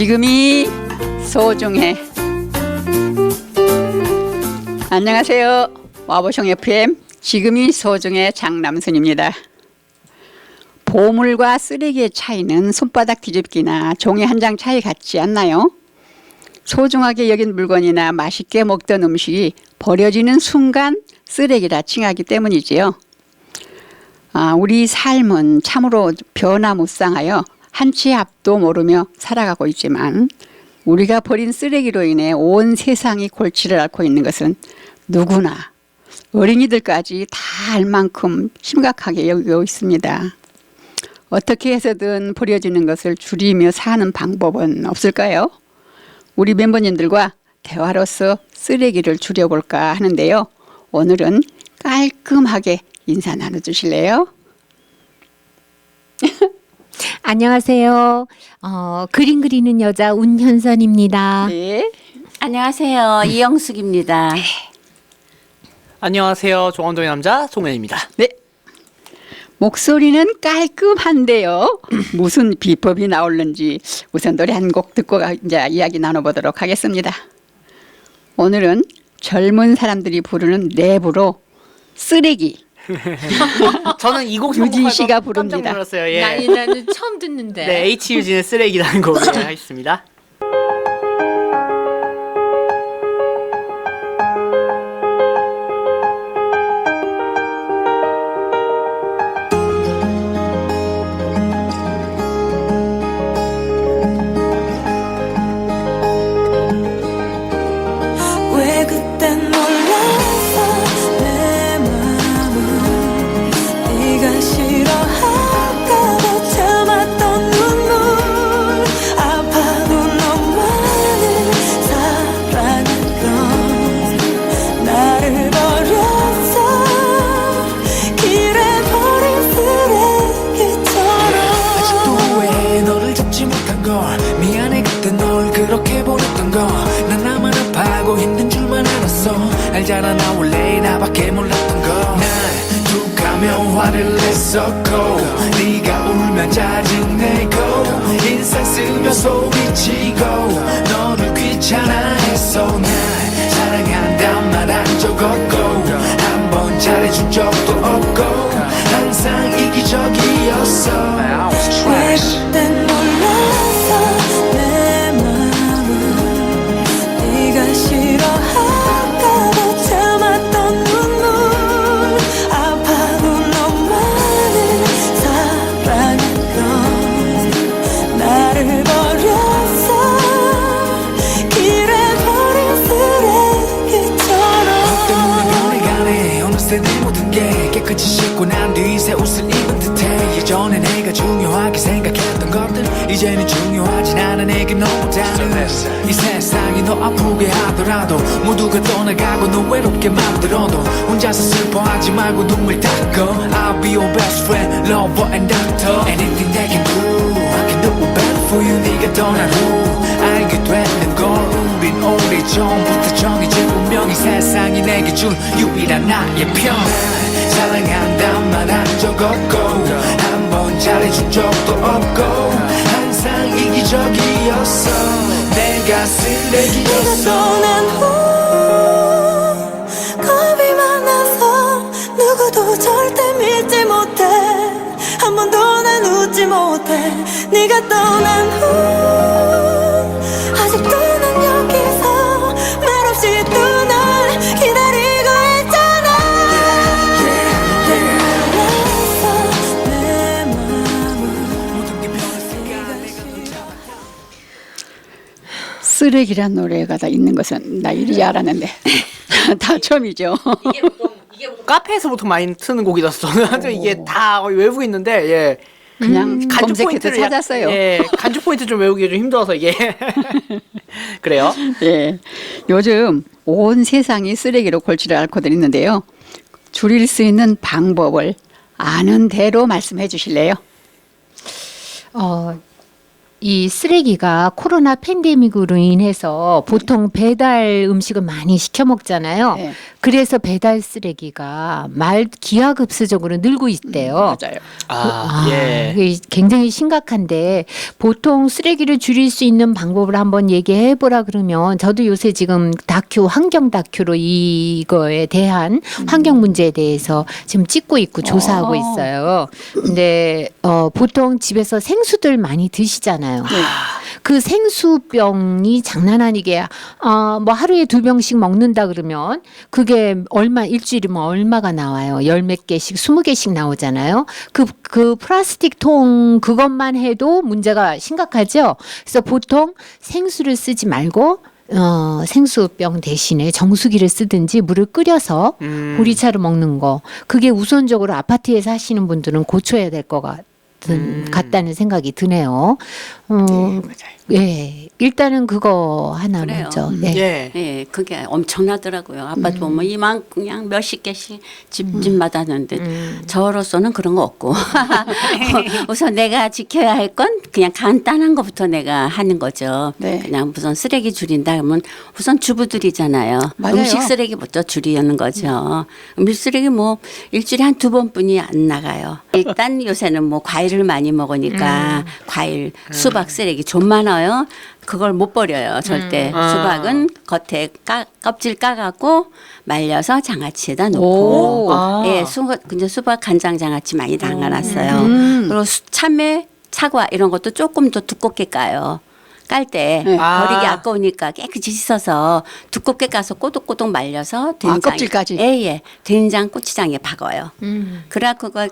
지금이 소중해. 안녕하세요. 와보숑 FM 지금이 소중해 장남순입니다. 보물과 쓰레기의 차이는 손바닥 뒤집기나 종이 한 장 차이 같지 않나요? 소중하게 여긴 물건이나 맛있게 먹던 음식이 버려지는 순간 쓰레기라 칭하기 때문이지요. 아, 우리 삶은 참으로 변화무쌍하여 한 치 앞도 모르며 살아가고 있지만 우리가 버린 쓰레기로 인해 온 세상이 골치를 앓고 있는 것은 누구나 어린이들까지 다알 만큼 심각하게 여기고 있습니다. 어떻게 해서든 버려지는 것을 줄이며 사는 방법은 없을까요? 우리 멤버님들과 대화로서 쓰레기를 줄여볼까 하는데요. 오늘은 깔끔하게 인사 나눠주실래요? 안녕하세요. 어, 그림 그리는 여자 운현선입니다. 네. 안녕하세요. 이영숙입니다. 안녕하세요. 종원동의 남자 송현입니다. 네. 목소리는 깔끔한데요. 무슨 비법이 나올는지 우선 노래 한 곡 듣고 가- 이제 이야기 나눠보도록 하겠습니다. 오늘은 젊은 사람들이 부르는 랩으로 쓰레기. 저는 이 곡 유진 씨가 부릅니다. 깜짝 놀랐어요. 예. 나는, 나는 처음 듣는데. 네, H 유진의 쓰레기라는 곡을 하겠습니다. 하면 화를 냈었고 네가 울면 짜증내고 인상 쓰며 소리치고 너를 귀찮아했어 난 사랑한단 말한적 없고 한 번 잘해준 적도 없고 항상 이기적이었어 왜 그땐 몰랐어 내 마음은 네가 싫어할 이제는 중요하진 않아 내게 너무 다른 이 세상이 너 아프게 하더라도 모두가 떠나가고 너 외롭게 만들어도 혼자서 슬퍼하지 말고 눈물 닦어. I'll be your best friend, lover and doctor. Anything they can do I can do better for you. 네가 떠난 후 알게 되는 걸 우린 오래 전부터 정해진 운명이 세상이 내게 준 유일한 나의 편. 사랑한단 말한 적 없고 한번 잘해준 적도 없고 항상 이기적이었어. 내가 쓰레기였어. 떠난 후 겁이 많아서 누구도 절대 믿지 못해. 한 번도 난 웃지 못해. 네가 떠난 후 쓰레기란 노래가 다 있는 것은 나 이리 알았는데 다 처음이죠. 카페에서 보통 많이 트는 곡이라서 저는 이게 다 외우고 있는데 예. 그냥 간주 검색해서 포인트를 약- 찾았어요. 예, 간주 포인트 좀 외우기 좀 힘들어서 이게 그래요. 예. 요즘 온 세상이 쓰레기로 골치를 앓고들 있는데요. 줄일 수 있는 방법을 아는 대로 말씀해 주실래요? 어, 이 쓰레기가 코로나 팬데믹으로 인해서 보통 배달 음식을 많이 시켜 먹잖아요. 네. 그래서 배달 쓰레기가 말 기하급수적으로 늘고 있대요. 맞아요. 아, 예. 이게 굉장히 심각한데 보통 쓰레기를 줄일 수 있는 방법을 한번 얘기해 보라 그러면 저도 요새 지금 다큐 환경 다큐로 이거에 대한 환경 문제에 대해서 지금 찍고 있고 조사하고 어. 있어요. 근데 어 보통 집에서 생수들 많이 드시잖아요. 네. 그 생수병이 장난 아니게 어 뭐 하루에 두 병씩 먹는다 그러면 그게 얼마 일주일이면 얼마가 나와요? 열 몇 개씩 스무 개씩 나오잖아요. 그그 플라스틱 통 그것만 해도 문제가 심각하죠. 그래서 보통 생수를 쓰지 말고 어, 생수병 대신에 정수기를 쓰든지 물을 끓여서 음. 보리차로 먹는 거 그게 우선적으로 아파트에 사시는 분들은 고쳐야 될것 같은 음. 같다는 생각이 드네요. 어, 맞아요. 예, 일단은 그거 하나 그래요. 먼저. 네. 예. 예, 그게 엄청나더라고요. 아파트 보면 이만 그냥 몇십 개씩 집집마다 하는데 음. 저로서는 그런 거 없고 우선 내가 지켜야 할 건 그냥 간단한 것부터 내가 하는 거죠. 네. 그냥 우선 쓰레기 줄인다 그러면 우선 주부들이잖아요. 맞아요. 음식 쓰레기부터 줄이는 거죠. 음식 쓰레기 뭐 일주일에 한 두 번뿐이 안 나가요. 일단 요새는 뭐 과일을 많이 먹으니까 과일, 수박 쓰레기 좀 많아요. 그걸 못 버려요 절대. 아. 수박은 겉에 까, 껍질 까갖고 말려서 장아찌에다 놓고 오. 아. 예, 수박 근데 수박 간장 장아찌 많이 담가놨어요. 음. 그리고 수- 참외, 사과 이런 것도 조금 더 두껍게 까요. 깔때 네. 아. 버리기 아까우니까 깨끗이 씻어서 두껍게 까서 꼬독꼬독 말려서 된장 껍질까지? 예예 된장 고추장에 박아요. 음. 그래 그거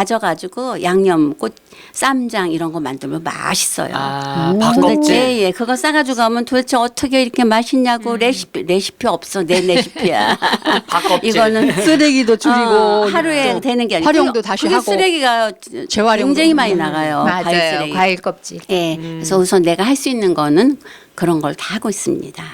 다져가지고 양념 꽃 쌈장 이런 거 만들면 맛있어요. 아, 오. 도대체 밥껍질. 예, 그거 싸가지고 가면 도대체 어떻게 이렇게 맛있냐고 레시피 레시피 없어 내 레시피야. 이거는 쓰레기도 줄이고 어, 하루에 또 되는 게 아니고 활용도 다시 그게 하고 쓰레기가 재활용도. 굉장히 많이 음. 나가요. 과일 맞아요. 쓰레기. 과일 껍질. 예, 그래서 우선 내가 할 수 있는 거는 그런 걸 다 하고 있습니다.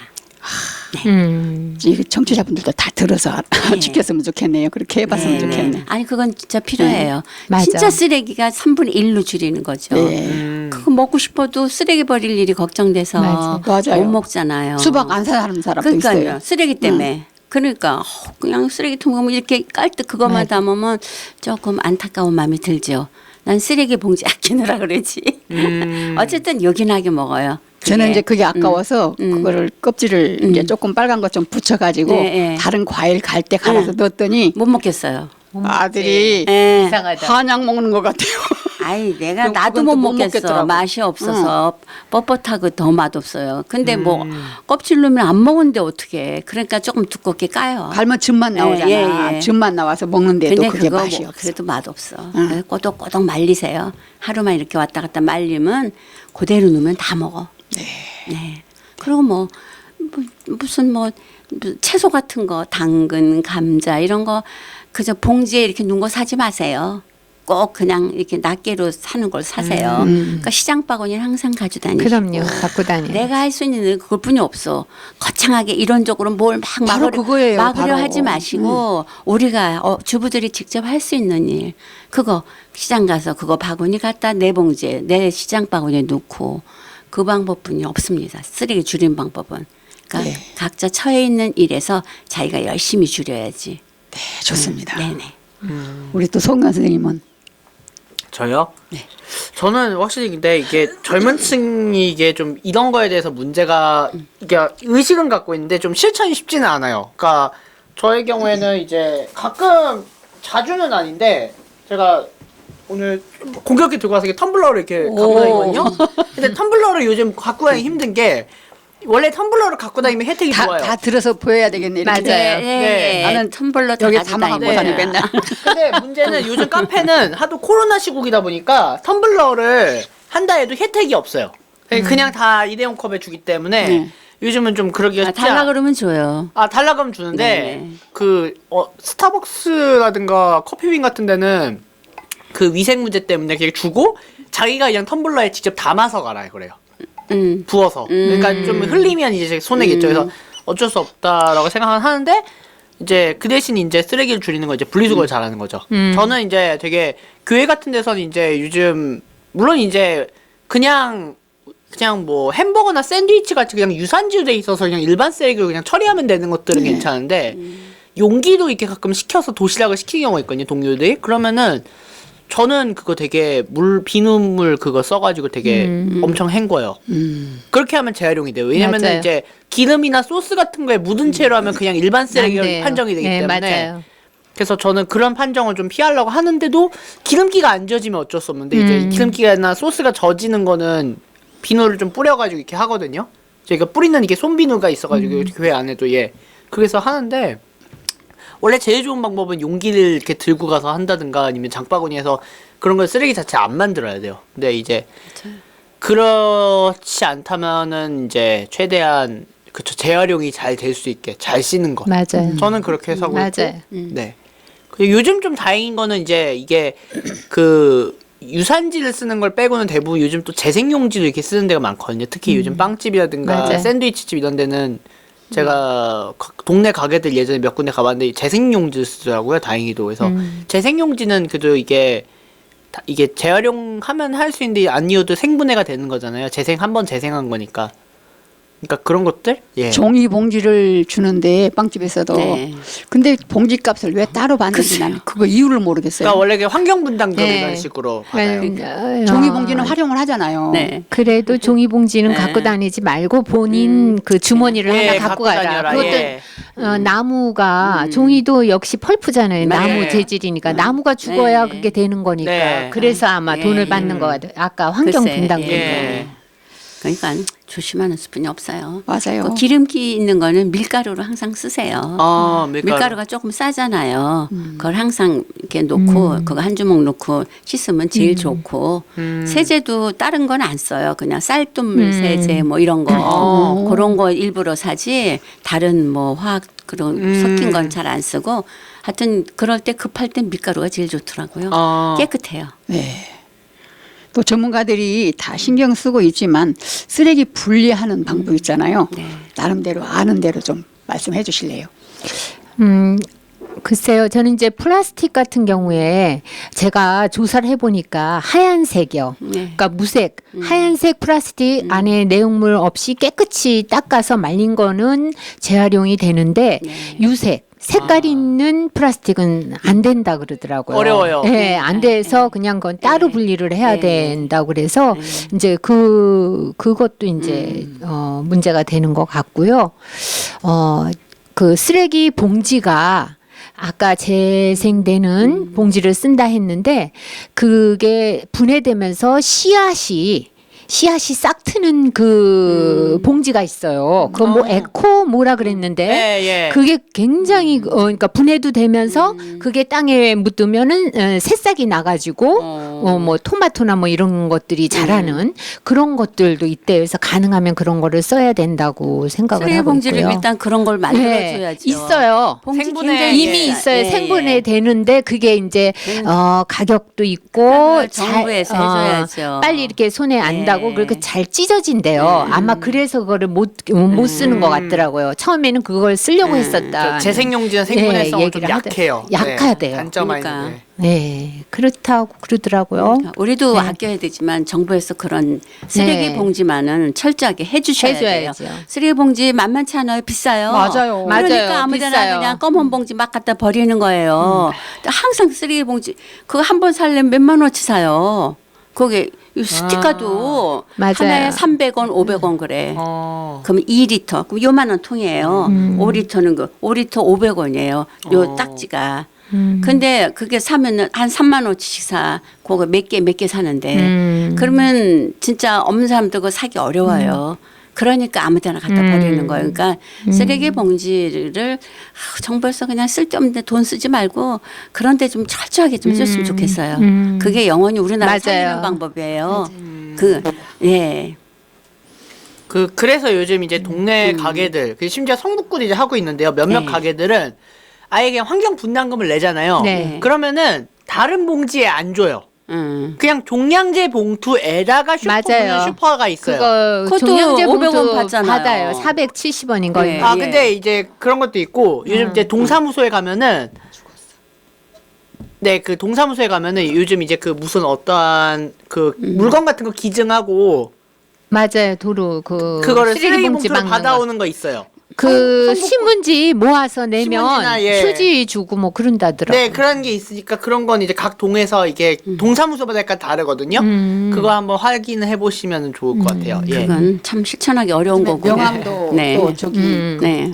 음. 이 청취자분들도 다 들어서 네. 지켰으면 좋겠네요. 그렇게 해봤으면 네, 좋겠네. 네. 아니 그건 진짜 필요해요. 맞아. 진짜 쓰레기가 3분의 1로 줄이는 거죠. 네. 음. 그거 먹고 싶어도 쓰레기 버릴 일이 걱정돼서 맞아. 못 먹잖아요. 수박 안 사는 사람도 그러니까요. 있어요. 쓰레기 때문에. 그러니까 어, 그냥 쓰레기통 보면 이렇게 깔때 그것만 담으면 조금 안타까운 마음이 들죠. 난 쓰레기 봉지 아끼느라 그러지. 음. 어쨌든 요긴하게 먹어요. 저는. 이제 그게 아까워서 음. 그거를 껍질을 음. 이제 조금 빨간 것 좀 붙여가지고 네, 네. 다른 과일 갈때 갈아서 음. 넣었더니 못 먹겠어요. 아들이 예. 이상하다. 한약 먹는 것 같아요. 아이 내가 그럼 나도 그건 못 또못 먹겠어. 먹겠더라고. 맛이 없어서 뻣뻣하고 더 맛없어요. 근데 뭐 음. 껍질 넣으면 안 먹는데 어떻게? 그러니까 조금 두껍게 까요. 갈면 즙만 예, 나오잖아. 예, 예. 즙만 나와서 먹는데도 근데 그게 그거 맛이 뭐 없어. 그래도 맛 없어. 응. 그래서 꼬독꼬독 말리세요. 하루만 이렇게 왔다 갔다 말리면 그대로 넣으면 다 먹어. 네. 그리고 뭐, 뭐 무슨 뭐 무슨 채소 같은 거 당근, 감자 이런 거 그저 봉지에 이렇게 넣은 거 사지 마세요. 꼭 그냥 이렇게 낱개로 사는 걸 사세요. 음. 그러니까 시장 바구니를 항상 가지고 다니시고. 그럼요. 갖고 다녀. 내가 할 수 있는 일 그것뿐이 없어. 거창하게 이론적으로 뭘 막 막으려, 그거예요, 막으려. 음. 하지 마시고 우리가 어, 주부들이 직접 할 수 있는 일 그거 시장 가서 그거 바구니 갖다 내 봉지에 내 시장 바구니에 넣고 그 방법뿐이 없습니다. 쓰레기 줄인 방법은. 그러니까 네. 각자 처해 있는 일에서 자기가 열심히 줄여야지. 네, 좋습니다. 네네. 우리 또 송관 선생님은 저요? 네. 저는 확실히 근데 이게 젊은 층이 이게 좀 이런 거에 대해서 문제가 이게 의식은 갖고 있는데 좀 실천이 쉽지는 않아요. 그러니까 저의 경우에는 이제 가끔 자주는 아닌데 제가 오늘 공격기 들고 와서 이렇게 텀블러를 이렇게 갖고 다니거든요. 근데 텀블러를 요즘 갖고 다니기 힘든 게 원래 텀블러를 갖고 다니면 혜택이 다, 좋아요. 다 들어서 보여야 되겠네. 이렇게. 맞아요. 네, 네. 나는 텀블러 다 여기 가지고 담아갖고 다니고 다니고 맨날. 근데 문제는 요즘 카페는 하도 코로나 시국이다 보니까 텀블러를 한다 해도 혜택이 없어요. 그냥 다 일회용 컵에 주기 때문에 네. 요즘은 좀 그러기가 아, 쉽지 달라 않- 그러면 줘요. 아 달라 그러면 주는데 네네. 그 어, 스타벅스라든가 커피빈 같은 데는 그 위생 문제 때문에 그냥 주고 자기가 그냥 텀블러에 직접 담아서 가라 그래요. 음. 부어서. 그러니까 좀 흘리면 이제 손해겠죠. 그래서 어쩔 수 없다라고 생각은 하는데 이제 그 대신 이제 쓰레기를 줄이는 거 이제 분리수거를 잘하는 거죠. 저는 이제 되게 교회 같은 데서는 이제 요즘 물론 이제 그냥 그냥 뭐 햄버거나 샌드위치 같이 그냥 유산지로 돼 있어서 그냥 일반 쓰레기로 그냥 처리하면 되는 것들은 괜찮은데 용기도 이렇게 가끔 시켜서 도시락을 시키는 경우가 있거든요 동료들이 그러면은 저는 그거 되게 물 비눗물 그거 써가지고 되게 엄청 헹궈요. 그렇게 하면 재활용이 돼요. 왜냐면은 맞아요. 이제 기름이나 소스 같은 거에 묻은 채로 하면 그냥 일반 쓰레기로 안 돼요. 판정이 되기 네, 때문에 맞아요. 그래서 저는 그런 판정을 좀 피하려고 하는데도 기름기가 안 젖으면 어쩔 수 없는데 음. 이제 기름기나 소스가 젖이는 거는 비누를 좀 뿌려가지고 이렇게 하거든요. 저희가 뿌리는 이게 손비누가 있어가지고 음. 교회 안에도 예 그래서 하는데 원래 제일 좋은 방법은 용기를 이렇게 들고 가서 한다든가 아니면 장바구니에서 그런 걸 쓰레기 자체 안 만들어야 돼요. 근데 이제 그렇지 않다면은 이제 최대한 그쵸 재활용이 잘 될 수 있게 잘 쓰는 것. 맞아요. 저는 그렇게 해서 하고 있고. 맞아요. 네. 그리고 요즘 좀 다행인 거는 이제 이게 그 유산지를 쓰는 걸 빼고는 대부분 요즘 또 재생용지도 이렇게 쓰는 데가 많거든요. 특히 요즘 빵집이라든가 맞아요. 샌드위치집 이런 데는 제가 가- 동네 가게들 예전에 몇 군데 가봤는데 재생용지를 쓰더라고요. 다행히도 그래서 음. 재생용지는 그래도 이게 다- 이게 재활용하면 할 수 있는데 아니어도 생분해가 되는 거잖아요. 재생 한 번 재생한 거니까. 그러니까 그런 것들 예. 종이 봉지를 주는데 빵집에서도 네. 근데 봉지 값을 왜 따로 받는지. 나는 그거 이유를 모르겠어요. 그러니까 원래 그 환경 분담금 네. 이런 식으로 받아요. 그러니까, 종이 어, 봉지는 활용을 하잖아요. 네. 그래도 종이 봉지는 네. 갖고 다니지 말고 본인 그 주머니를 예, 하나 갖고 가라. 다녀라. 그것도 예. 어, 나무가 종이도 역시 펄프잖아요. 네. 나무 재질이니까 나무가 죽어야 네. 그게 되는 거니까. 네. 그래서 아마 예. 돈을 받는 거 같아요. 아까 환경 글쎄, 분담금. 예. 그러니까 조심하는 수뿐이 없어요. 맞아요. 그 기름기 있는 거는 밀가루로 항상 쓰세요. 아, 밀가루. 밀가루. 가 조금 싸잖아요. 그걸 항상 이렇게 놓고 그거 한 주먹 놓고 씻으면 제일 좋고 음. 세제도 다른 건 안 써요. 그냥 쌀뜨물 음. 세제 뭐 이런 거 어. 그런 거 일부러 사지 다른 뭐 화학 그런 음. 섞인 건 잘 안 쓰고 하여튼 그럴 때 급할 땐 밀가루가 제일 좋더라고요. 어. 깨끗해요. 네. 또 전문가들이 다 신경 쓰고 있지만 쓰레기 분리하는 방법 있잖아요. 네. 나름대로 아는 대로 좀 말씀해 주실래요? 음, 글쎄요. 저는 이제 플라스틱 같은 경우에 제가 조사를 해보니까 하얀색이요. 네. 그러니까 무색, 하얀색 플라스틱 안에 내용물 없이 깨끗이 닦아서 말린 거는 재활용이 되는데 네. 유색, 색깔 있는 플라스틱은 안 된다 그러더라고요. 어려워요. 네, 안 돼서 그냥 그건 따로 분리를 해야 네. 된다고 그래서 이제 그 그것도 이제 어 문제가 되는 것 같고요. 어그 쓰레기 봉지가 아까 재생되는 봉지를 쓴다 했는데 그게 분해되면서 씨앗이 씨앗이 싹 트는 그 봉지가 있어요. 그거 뭐 에코 뭐라 그랬는데 예, 예. 그게 굉장히 어 그러니까 분해도 되면서 그게 땅에 묻으면은 어, 새싹이 나가지고 어뭐 토마토나 뭐 이런 것들이 자라는 그런 것들도 있대요. 그래서 가능하면 그런 거를 써야 된다고 생각을 쓰레기 하고 봉지를 있고요. 일단 그런 걸 만들어줘야죠. 네, 있어요. 봉지 생분해. 굉장히 이미 있어요. 있어요. 예, 생분해 예. 되는데 그게 이제 음. 어 가격도 있고 그걸 정부에서 해줘야죠. 빨리 이렇게 손에 안 닿고 예. 그렇게 잘 찢어진대요. 아마 그래서 그거를 못 못 쓰는 것 같더라고요. 처음에는 그걸 쓰려고 음. 했었다. 그 재생용지는 생분해성은 좀 예, 하더- 약해요. 약하대요. 단점이 그러니까. 있는데. 네, 그렇다고 그러더라고요. 그러니까 우리도 네. 아껴야 되지만 정부에서 그런 쓰레기 네. 봉지만은 철저하게 해주셔야 해줘야죠. 돼요. 쓰레기 봉지 만만치 않아요. 비싸요. 맞아요. 그러니까 맞아요. 아무데나 비싸요. 그냥 검은 봉지 막 갖다 버리는 거예요. 항상 쓰레기 봉지 그거 한 번 살려면 몇만 원치 사요. 거기 이 스티커도 맞아요. 하나에 300원, 500원 그래. 어. 그럼 2리터. 그럼 요만한 통이에요. 음. 5리터는 그 5리터 500원이에요. 요 어. 딱지가. 음. 근데 그게 사면은 한 3만 원치씩 사. 그거 몇 개 몇 개 사는데. 음. 그러면 진짜 없는 사람들 그거 사기 어려워요. 그러니까 아무 데나 갖다 음. 버리는 거예요. 그러니까 쓰레기 봉지를 아, 정부에서 그냥 쓸데없는데 돈 쓰지 말고 그런 데 좀 철저하게 좀 썼으면 좋겠어요. 음. 그게 영원히 우리나라 맞아요. 살리는 방법이에요. 그, 예. 그 그래서 요즘 이제 동네 가게들, 그 심지어 성북구도 이제 하고 있는데요. 몇몇 네. 가게들은 아예 그냥 환경 분담금을 내잖아요. 네. 그러면은 다른 봉지에 안 줘요. 음. 그냥 종량제 봉투에다가 슈퍼 맞아요. 슈퍼가 있어요. 그거 그것도 종량제 500원 봉투 받잖아요. 받아요. 470원인 거예요. 네. 아 예. 근데 이제 그런 것도 있고 요즘 음. 이제 동사무소에 가면은 네, 그 동사무소에 가면은 요즘 이제 그 무슨 어떠한 그 음. 물건 같은 거 기증하고 맞아요. 도로 그 그거를 쓰레기 거. 받아오는 거 있어요. 그 성- 성북- 신문지 모아서 내면 신문지나, 예. 휴지 주고 뭐 그런다더라고. 네, 그런 게 있으니까 그런 건 이제 각 동에서 이게 음. 동사무소마다 약간 다르거든요. 음. 그거 한번 확인해 보시면 좋을 것 같아요. 예. 그건 참 실천하기 어려운 거고. 명함도 네. 또 저기 음. 네.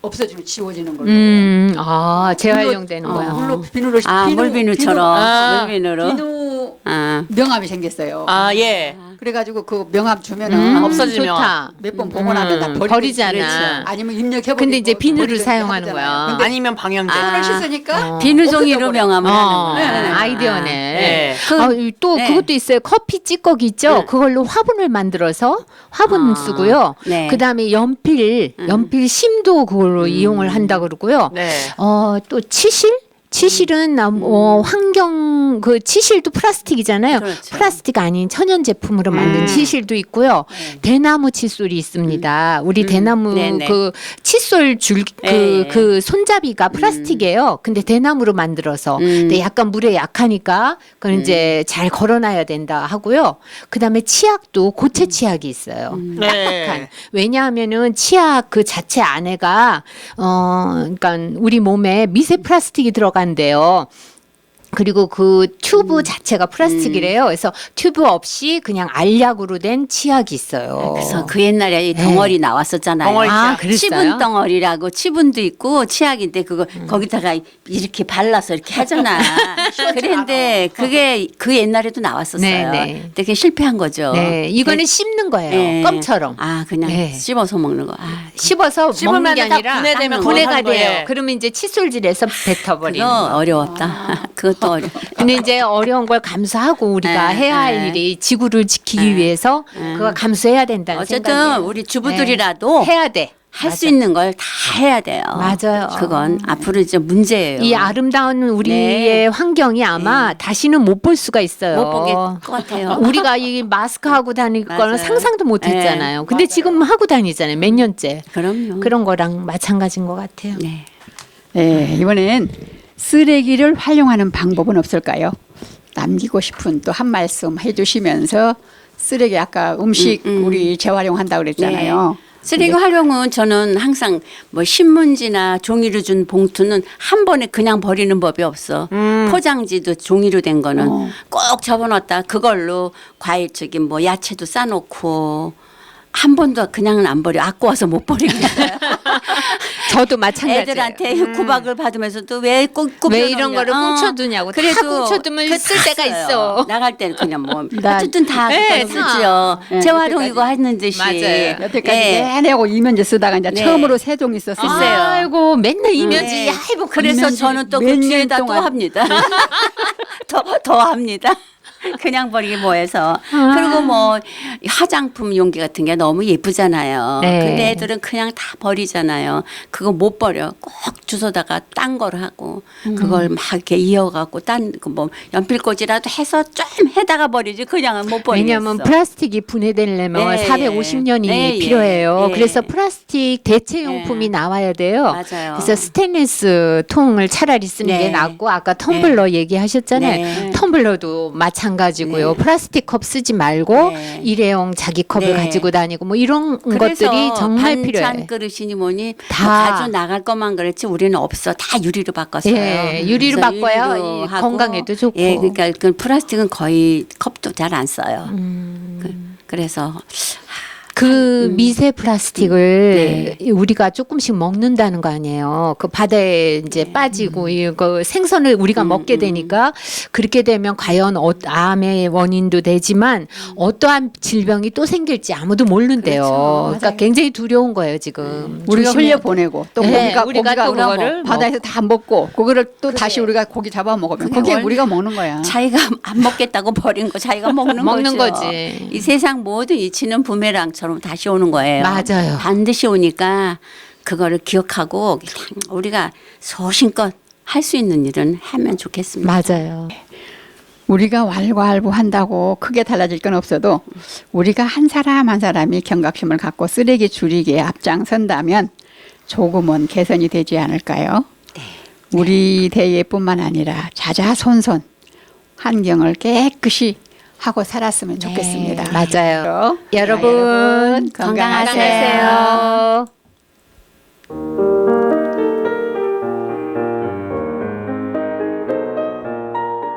없어지면 지워지는 걸로. 음, 아, 재활용되는 어, 거야. 물로 비누로 아, 비누- 물비누처럼. 아. 물비누로. 비누, 비누 아. 명함이 생겼어요. 아, 예. 그래가지고 그 명함 주면은 음, 없어지면. 좋다. 몇 번 보고 나면 다 음, 버리, 버리잖아. 그렇죠. 아니면 입력해 근데 이제 비누를 사용하는 거야. 근데 아니면 방향제. 아. 손을 씻으니까 어. 비누 종이로 명함을 어, 하는 거야. 네, 네. 아이디어네. 네. 아, 또 네. 그것도 있어요. 커피 찌꺼기 있죠. 네. 그걸로 화분을 만들어서 화분 아, 쓰고요. 네. 그다음에 연필, 연필 심도 그걸로 이용을 한다 그러고요. 네. 어, 또 치실? 치실은 남- 어, 환경 그 치실도 플라스틱이잖아요. 그렇죠. 플라스틱 아닌 천연 제품으로 만든 음. 치실도 있고요. 대나무 칫솔이 있습니다. 우리 대나무 음. 네네. 그 칫솔 줄그 네. 그 손잡이가 플라스틱이에요. 근데 대나무로 만들어서 음. 근데 약간 물에 약하니까 그건 이제 잘 걸어놔야 된다 하고요. 그다음에 치약도 고체 치약이 있어요. 네. 딱딱한. 왜냐하면은 치약 그 자체 안에가 어 그러니까 우리 몸에 미세 플라스틱이 들어 간대요. 그리고 그 튜브 자체가 플라스틱이래요. 그래서 튜브 없이 그냥 알약으로 된 치약이 있어요. 그래서 그 옛날에 이 덩어리 나왔었잖아요. 덩어리 아, 치약. 그랬어요? 치분 덩어리라고 치분도 있고 치약인데 그거 음. 거기다가 이렇게 발라서 이렇게 하잖아. 그런데 그게 그 옛날에도 나왔었어요. 네, 네. 근데 그게 실패한 거죠. 네, 이거는 씹는 거예요. 네. 껌처럼. 아 그냥 네. 씹어서 먹는 거. 아, 씹어서 씹으면 먹는 게다 아니라 분해되면 분해가 그거 하는 돼요. 거예요. 그러면 이제 칫솔질에서 뱉어버리는 그거 거. 어려웠다. 그것도 어려. 근데 이제 어려운 걸 감수하고 우리가 네, 해야 할 네. 일이 지구를 지키기 위해서 그거 감수해야 된다는 어쨌든 생각이에요. 우리 주부들이라도 네. 해야 돼. 할 수 맞아. 있는 걸 다 해야 돼요. 맞아요. 그건 앞으로 이제 문제예요. 이 아름다운 우리의 네. 환경이 아마 다시는 못 볼 수가 있어요. 못 보게 것 같아요. 우리가 이 마스크 하고 다닐 거는 맞아요. 상상도 못 네, 했잖아요. 근데 지금 하고 다니잖아요. 몇 년째. 그럼요. 그런 거랑 마찬가지인 것 같아요. 네. 네, 이번엔 쓰레기를 활용하는 방법은 없을까요? 남기고 싶은 또 한 말씀 해주시면서 쓰레기 아까 음식 음, 음. 우리 재활용한다 그랬잖아요. 쓰레기 활용은 저는 항상 뭐 신문지나 종이로 준 봉투는 한 번에 그냥 버리는 법이 없어. 포장지도 종이로 된 거는 어. 꼭 접어놨다 그걸로 과일 저기 뭐 야채도 싸놓고 한 번도 그냥은 안 버려. 아까워서 못 버리겠어요. 저도 마찬가지예요. 애들한테 구박을 받으면서도 왜꼭 왜 이런 거를 꽁쳐두냐고. 다 꽁쳐두면 쓸 때가 있어. 나갈 때는 그냥 뭐 나- 어쨌든 다 네, 그거 쓰죠. 네, 재활용 이거 하는 듯이. 맞아요. 여태까지 예. 내내고 이면지 쓰다가 이제 네. 처음으로 세종이 썼어요. 글쎄요. 아이고 맨날 이면지 네. 얇은 그래서 이면지 저는 또 그 몇년 뒤에다 또 동안. 합니다. 더, 더 합니다. 그냥 버리기 뭐해서. 아. 그리고 뭐 화장품 용기 같은 게 너무 예쁘잖아요. 네. 근데 애들은 그냥 다 버리잖아요. 그거 못 버려. 꼭 주워다가 딴 거를 하고 그걸 막 이렇게 이어갖고 딴 뭐 연필꽂이라도 해서 좀 해다가 버리지 그냥은 못 버리겠어. 왜냐하면 플라스틱이 분해되려면 네, 450년이 네, 예. 필요해요. 예. 그래서 플라스틱 대체 용품이 예. 나와야 돼요. 맞아요. 그래서 스테인리스 통을 차라리 쓰는 네. 게 낫고 아까 텀블러 얘기하셨잖아요. 네. 텀블러도 마찬가지 고요. 네. 플라스틱 컵 쓰지 말고 네. 일회용 자기 컵을 네. 가지고 다니고 뭐 이런 그래서 것들이 정말 반찬 필요해. 그릇이니 뭐니 다. 다 가져 나갈 것만 그렇지 우리는 없어 다 유리로 바꿨어요. 예, 유리로 그래서 바꿔야 유리로 이 하고, 건강에도 좋고. 예, 그러니까 그 플라스틱은 거의 컵도 잘 안 써요. 음. 그, 그래서 그 미세 플라스틱을 네. 우리가 조금씩 먹는다는 거 아니에요. 그 바다에 이제 네. 빠지고 이거 생선을 우리가 음, 먹게 되니까 그렇게 되면 과연 어, 암의 원인도 되지만 어떠한 질병이 또 생길지 아무도 모른대요. 그렇죠. 그러니까 맞아요. 굉장히 두려운 거예요 지금. 우리가 조심해야 흘려 돼. 보내고 또 네, 고기가 우리가 고기가 또 우리가 그거를 바다에서 다 먹고 그거를 또 다시 우리가 고기 잡아 먹으면 그게 그게 원- 우리가 먹는 거야. 자기가 안 먹겠다고 버린 거 자기가 먹는, 먹는 거죠. 거지. 이 세상 모든 이치는 부메랑처럼 다시 오는 거예요. 맞아요. 반드시 오니까 그거를 기억하고 우리가 소신껏 할 수 있는 일은 하면 좋겠습니다. 맞아요. 우리가 왈가왈부한다고 크게 달라질 건 없어도 우리가 한 사람 한 사람이 경각심을 갖고 쓰레기 줄이기에 앞장선다면 조금은 개선이 되지 않을까요? 우리 대예뿐만 아니라 자자손손 환경을 깨끗이 하고 살았으면 좋겠습니다. 네, 맞아요. 여러분 여러분 건강하세요. 건강하세요.